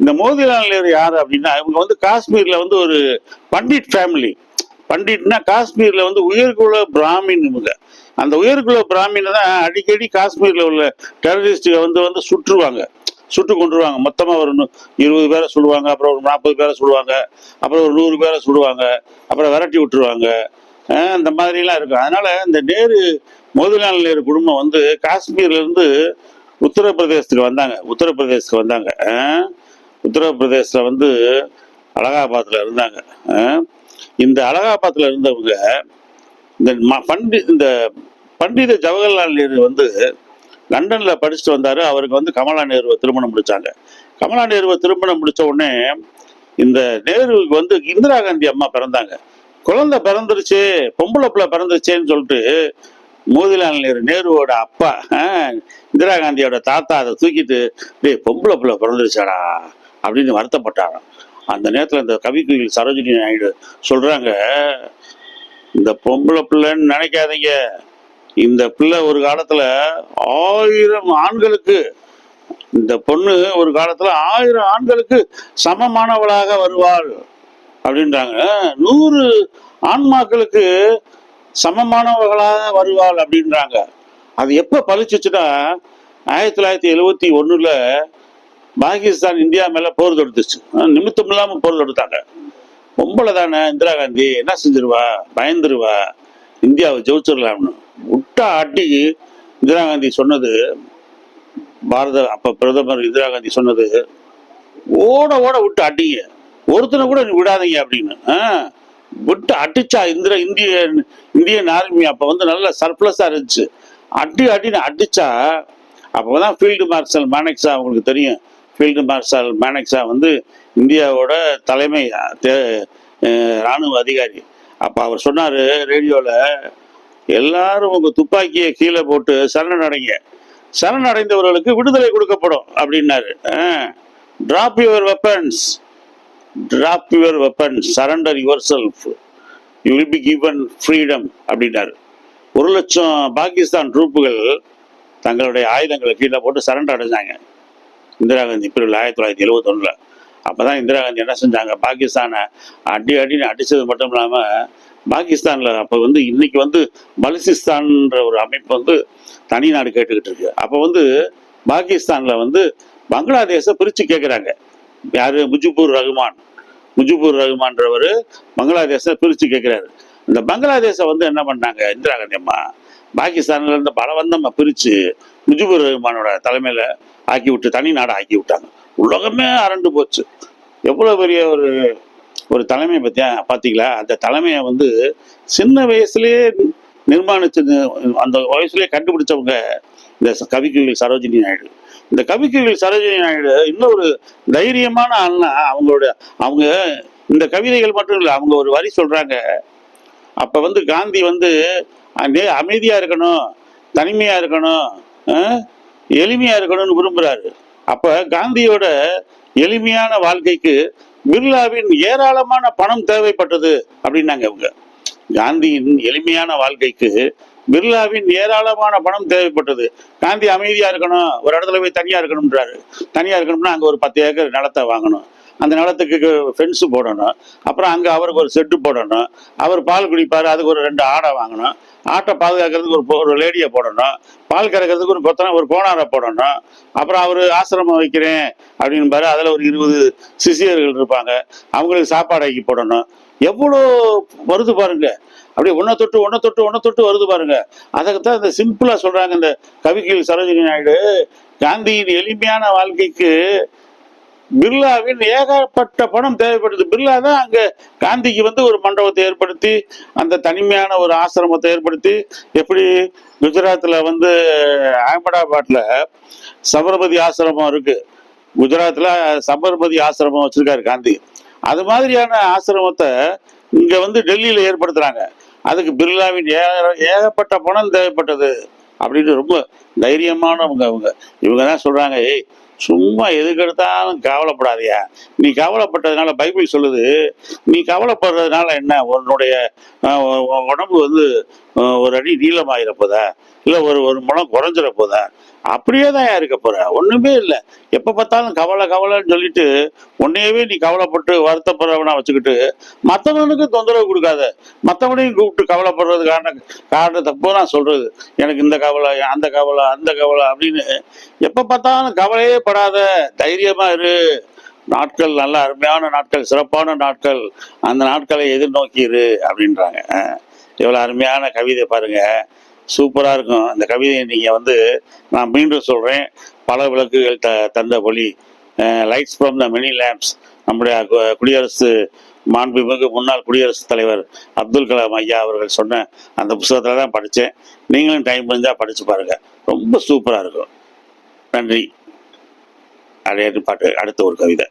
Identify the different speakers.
Speaker 1: இந்த மோதிலால் நேரு யார் அப்படின்னா இவங்க வந்து காஷ்மீர்ல வந்து ஒரு பண்டிட் ஃபேமிலி பண்டிட்னா காஷ்மீர்ல வந்து உயர்குல பிராமின் இவங்க. அந்த உயர்குல பிராமின் தான் அடிக்கடி காஷ்மீர்ல உள்ள டெரரிஸ்டுக வந்து வந்து சுற்றுவாங்க. சுட்டு கொண்டுருவாங்க மொத்தமாக ஒரு இருபது பேரை சுடுவாங்க அப்புறம் ஒரு நாற்பது பேரை சுடுவாங்க அப்புறம் ஒரு நூறு பேரை சுடுவாங்க அப்புறம் விரட்டி விட்டுருவாங்க. இந்த மாதிரிலாம் இருக்கும். அதனால இந்த நேரு மோதிலால் நேரு குடும்பம் வந்து காஷ்மீர்ல இருந்து உத்தரப்பிரதேசத்துக்கு வந்தாங்க. உத்தரப்பிரதேசத்துக்கு வந்தாங்க. உத்தரப்பிரதேசில் வந்து அலகாபாத்தில் இருந்தாங்க. இந்த அலகாபாத்தில் இருந்தவங்க இந்த ம- பண்டி இந்த பண்டித ஜவஹர்லால் நேரு வந்து லண்டனில் படிச்சுட்டு வந்தார். அவருக்கு வந்து கமலா நேருவை திருமணம் முடித்தாங்க கமலா நேருவை திருமணம் முடித்த உடனே இந்த நேருவுக்கு வந்து இந்திரா காந்தி அம்மா பிறந்தாங்க. குழந்தை பிறந்துருச்சு பொம்பளை பிள்ளை பிறந்துருச்சேன்னு சொல்லிட்டு மோதிலால் நேரு நேருவோட அப்பா இந்திரா காந்தியோட தாத்தா அதை தூக்கிட்டு டேய் பொம்பளை பிள்ளை பிறந்துருச்சாடா? அப்படின்னு வருத்தப்பட்டாராம் அந்த நேரத்தில் இந்த கவிக்குயில் சரோஜினி நாயுடு சொல்கிறாங்க இந்த பொம்பளை பிள்ளைன்னு நினைக்காதீங்க. இந்த பிள்ளை ஒரு காலத்தில் ஆயிரம் ஆண்களுக்கு இந்த பொண்ணு ஒரு காலத்தில் ஆயிரம் ஆண்களுக்கு சமமானவளாக வருவாள் அப்படின்றாங்க. நூறு ஆன்மாக்களுக்கு சமமானவர்களாக வருவாள் அப்படின்றாங்க. அது எப்போ பழிச்சிச்சுன்னா ஆயிரத்தி தொள்ளாயிரத்தி எழுவத்தி ஒன்றில் பாகிஸ்தான் இந்தியா மேல போர் தொடுத்துச்சு. நிமித்தம் இல்லாம போர் தொடுத்தாங்க. பொம்பளை தானே இந்திரா காந்தி என்ன செஞ்சிருவா? பயந்துருவா. இந்தியாவை ஜெயிச்சிடலாம்னு விட்டா ஆட்டி இந்திரா காந்தி சொன்னது பாரத அப்ப பிரதமர் இந்திரா காந்தி சொன்னது ஓட ஓட விட்டு அடிங்க ஒருத்தனை கூட நீ விடாதீங்க அப்படின்னு. விட்டு அடிச்சா இந்திர இந்திய இந்தியன் ஆர்மி அப்ப வந்து நல்ல சர்ப்ளஸா இருந்துச்சு. அடி அடின்னு அடிச்சா அப்பதான் ஃபீல்டு மார்ஷல் மானெக்ஸா உங்களுக்கு தெரியும். ஃபீல்டு மார்ஷல் மேனக்ஸா வந்து இந்தியாவோட தலைமை தே- ராணுவ அதிகாரி. அப்போ அவர் சொன்னார் ரேடியோவில் எல்லாரும் உங்கள் துப்பாக்கியை கீழே போட்டு சரணடைங்க. சரணடைந்தவர்களுக்கு விடுதலை கொடுக்கப்படும் அப்படின்னாரு. Drop your weapons drop your weapons surrender your self you will be given freedom அப்படின்னாரு. ஒரு லட்சம் பாகிஸ்தான் ட்ரூப்புகள் தங்களுடைய ஆயுதங்களை கீழே போட்டு சரண்டர் அடைஞ்சாங்க. இந்திரா காந்தி பிரிவில் ஆயிரத்தி தொள்ளாயிரத்தி எழுபத்தொன்னில் அப்போ தான் இந்திரா காந்தி என்ன செஞ்சாங்க? பாகிஸ்தானை அடி அடின்னு அடித்தது மட்டும் இல்லாமல் பாகிஸ்தானில் அப்போ வந்து இன்னைக்கு வந்து பலுசிஸ்தான்ற ஒரு அமைப்பு வந்து தனி நாடு கேட்டுக்கிட்டு இருக்கு. அப்போ வந்து பாகிஸ்தானில் வந்து பங்களாதேஷை பிரித்து கேட்குறாங்க யார்? முஜிபுர் ரஹ்மான் முஜிபுர் ரஹ்மான்றவர் பங்களாதேஷை பிரித்து கேட்குறாரு இந்த பங்களாதேஷை வந்து என்ன பண்ணாங்க? இந்திரா காந்தி அம்மா பாகிஸ்தான்ல இருந்து பிரித்து பிரிச்சு முஜிபுர் ரஹ்மானோட தலைமையில் ஆக்கி விட்டு தனி நாடு ஆக்கி விட்டாங்க உலகமே அரண்டு போச்சு. எவ்வளோ பெரிய ஒரு ஒரு தலைமை பற்றியா பார்த்தீங்களா அந்த தலைமையை வந்து சின்ன வயசுலேயே நிர்மாணிச்சு அந்த வயசுலேயே கண்டுபிடிச்சவங்க இந்த கவிக்குவில் சரோஜினி நாயுடு. இந்த கவிக்குவில் சரோஜினி நாயுடு இன்னொரு தைரியமான ஆள்னா அவங்களோட அவங்க இந்த கவிதைகள் மட்டும் இல்லை அவங்க ஒரு வரி சொல்கிறாங்க அப்போ வந்து காந்தி வந்து அங்கே இருக்கணும் தனிமையாக இருக்கணும் அஹ், எளிமையா இருக்கணும்னு விரும்புறாரு. அப்ப காந்தியோட எளிமையான வாழ்க்கைக்கு பிர்லாவின் ஏராளமான பணம் தேவைப்பட்டது அப்படின்னாங்க இவங்க. காந்தியின் எளிமையான வாழ்க்கைக்கு பிர்லாவின் ஏராளமான பணம் தேவைப்பட்டது. காந்தி அமைதியா இருக்கணும் ஒரு இடத்துல போய் தனியா இருக்கணும்ன்றாரு. தனியா இருக்கணும்னா அங்க ஒரு பத்து ஏக்கர் நிலத்தை வாங்கணும். அந்த நிலத்துக்கு ஃபென்ஸு போடணும். அப்புறம் அங்கே அவருக்கு ஒரு செட்டு போடணும். அவர் பால் குடிப்பார் அதுக்கு ஒரு ரெண்டு ஆடை வாங்கணும். ஆட்டை பாதுகாக்கிறதுக்கு ஒரு ஒரு லேடியை போடணும். பால் கறக்கிறதுக்கு ஒரு கொத்தனை ஒரு கோணாரை போடணும். அப்புறம் அவர் ஆசிரமம் வைக்கிறேன் அப்படின்பாரு. அதில் ஒரு இருபது சிசியர்கள் இருப்பாங்க. அவங்களுக்கு சாப்பாடு ஆக்கி போடணும். எவ்வளோ வருது பாருங்க. அப்படியே ஒன்றை தொட்டு ஒன்றை தொட்டு ஒன்றை தொட்டு வருது பாருங்க. அதைத்தான் இந்த சிம்பிளாக சொல்கிறாங்க இந்த கவிகள் சரோஜினி நாயுடு. காந்தியின் எளிமையான வாழ்க்கைக்கு பிர்லாவின் ஏகப்பட்ட பணம் தேவைப்படுது. பிர்லா தான் அங்க காந்திக்கு வந்து ஒரு மண்டபத்தை ஏற்படுத்தி அந்த தனிமையான ஒரு ஆசிரமத்தை ஏற்படுத்தி எப்படி குஜராத்ல வந்து அகமதாபாத்ல சபர்மதி ஆசிரமம் இருக்கு. குஜராத்ல சபர்மதி ஆசிரமம் வச்சிருக்காரு காந்தி. அது மாதிரியான ஆசிரமத்தை இங்க வந்து டெல்லியில ஏற்படுத்துறாங்க. அதுக்கு பிர்லாவின் ஏக ஏகப்பட்ட பணம் தேவைப்பட்டது. அப்படின்னு ரொம்ப தைரியமானவங்க அவங்க. இவங்க தான் சொல்றாங்க ஏய் சும்மா எதுக்கெடுத்தாலும் கவலைப்படாதியா நீ கவலைப்பட்டதுனால பைபிள் சொல்லுது. நீ கவலைப்படுறதுனால என்ன? உன்னுடைய உடம்பு வந்து ஒரு அடி நீளமாயிர போதா? இல்லை ஒரு ஒரு முழம் குறைஞ்சிட போதா? அப்படியே தான் இருக்க போற. ஒன்றுமே இல்லை. எப்போ பார்த்தாலும் கவலை கவலைன்னு சொல்லிட்டு உன்னையவே நீ கவலைப்பட்டு வருத்தப்படுறவனா வச்சுக்கிட்டு மற்றவனுக்கு தொந்தரவு கொடுக்காத. மற்றவனையும் கூப்பிட்டு கவலைப்படுறதுக்கான காரணத்தை நான் சொல்றது. எனக்கு இந்த கவலை அந்த கவலை அந்த கவலை அப்படின்னு எப்போ பார்த்தாலும் கவலையே படாத தைரியமா இரு. நாட்கள் நல்ல அருமையான நாட்கள் சிறப்பான நாட்கள். அந்த நாட்களை எதிர்நோக்கி இரு அப்படின்றாங்க. இவ்வளோ எவ்வளோ அருமையான கவிதை பாருங்க. சூப்பராக இருக்கும். அந்த கவிதையை நீங்கள் வந்து நான் மீண்டும் சொல்கிறேன் பல விளக்குகள் த தந்த ஒளி. Lights from the many lamps நம்முடைய கு- குடியரசு மாண்புமிகு முன்னாள் குடியரசுத் தலைவர் அப்துல் கலாம் ஐயா அவர்கள் சொன்ன அந்த புத்தகத்தில் தான் படித்தேன் நீங்களும் டைம் இருந்தால் படித்து பாருங்கள் ரொம்ப சூப்பராக இருக்கும். நன்றி. அதே பாட்டு அடுத்த ஒரு கவிதை.